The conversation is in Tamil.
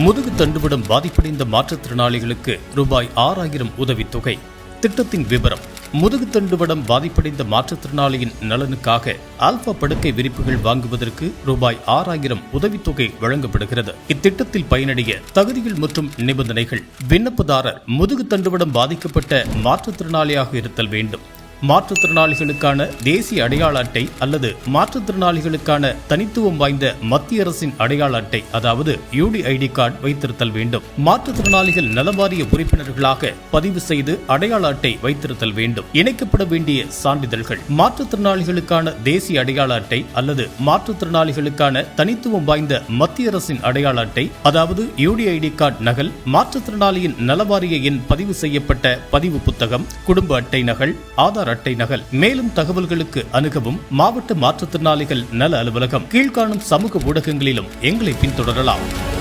முதுகு தண்டுவிடம் பாதிப்படைந்த மாற்றுத்திறனாளிகளுக்கு ரூபாய் ஆறாயிரம் உதவித்தொகை. திட்டத்தின் விவரம் முதுகு தண்டுவடம் பாதிப்படைந்த மாற்றுத்திறனாளியின் நலனுக்காக ஆல்பா படுக்கை விரிப்புகள் வாங்குவதற்கு ரூபாய் ஆறாயிரம் உதவித்தொகை வழங்கப்படுகிறது. இத்திட்டத்தில் பயனடைய தகுதிகள் மற்றும் நிபந்தனைகள். விண்ணப்பதாரர் முதுகு தண்டுவடம் பாதிக்கப்பட்ட மாற்றுத்திறனாளியாக இருத்தல் வேண்டும். மாற்றுத்திறனாளிகளுக்கான தேசிய அடையாள அட்டை அல்லது மாற்றுத்திறனாளிகளுக்கான தனித்துவம் வாய்ந்த மத்திய அரசின் அடையாள அட்டை அதாவது யூடிஐடி கார்டு வைத்திருத்தல் வேண்டும். மாற்றுத்திறனாளிகள் நலவாரிய உறுப்பினர்களாக பதிவு செய்து அடையாள அட்டை வைத்திருத்தல் வேண்டும். இணைக்கப்பட வேண்டிய சான்றிதழ்கள். மாற்றுத்திறனாளிகளுக்கான தேசிய அடையாள அட்டை அல்லது மாற்றுத்திறனாளிகளுக்கான தனித்துவம் வாய்ந்த மத்திய அரசின் அடையாள அட்டை அதாவது யூடிஐடி கார்டு நகல் மாற்றுத்திறனாளியின் நலவாரிய எண் பதிவு செய்யப்பட்ட பதிவு புத்தகம் குடும்ப அட்டை நகல் ஆதார் அட்டை நகல். மேலும் தகவல்களுக்கு அணுகவும் மாவட்ட மாற்றுத்திறனாளிகள் நல அலுவலகம் கீழ்காணும் சமூக ஊடகங்களிலும் எங்களை பின்தொடரலாம்.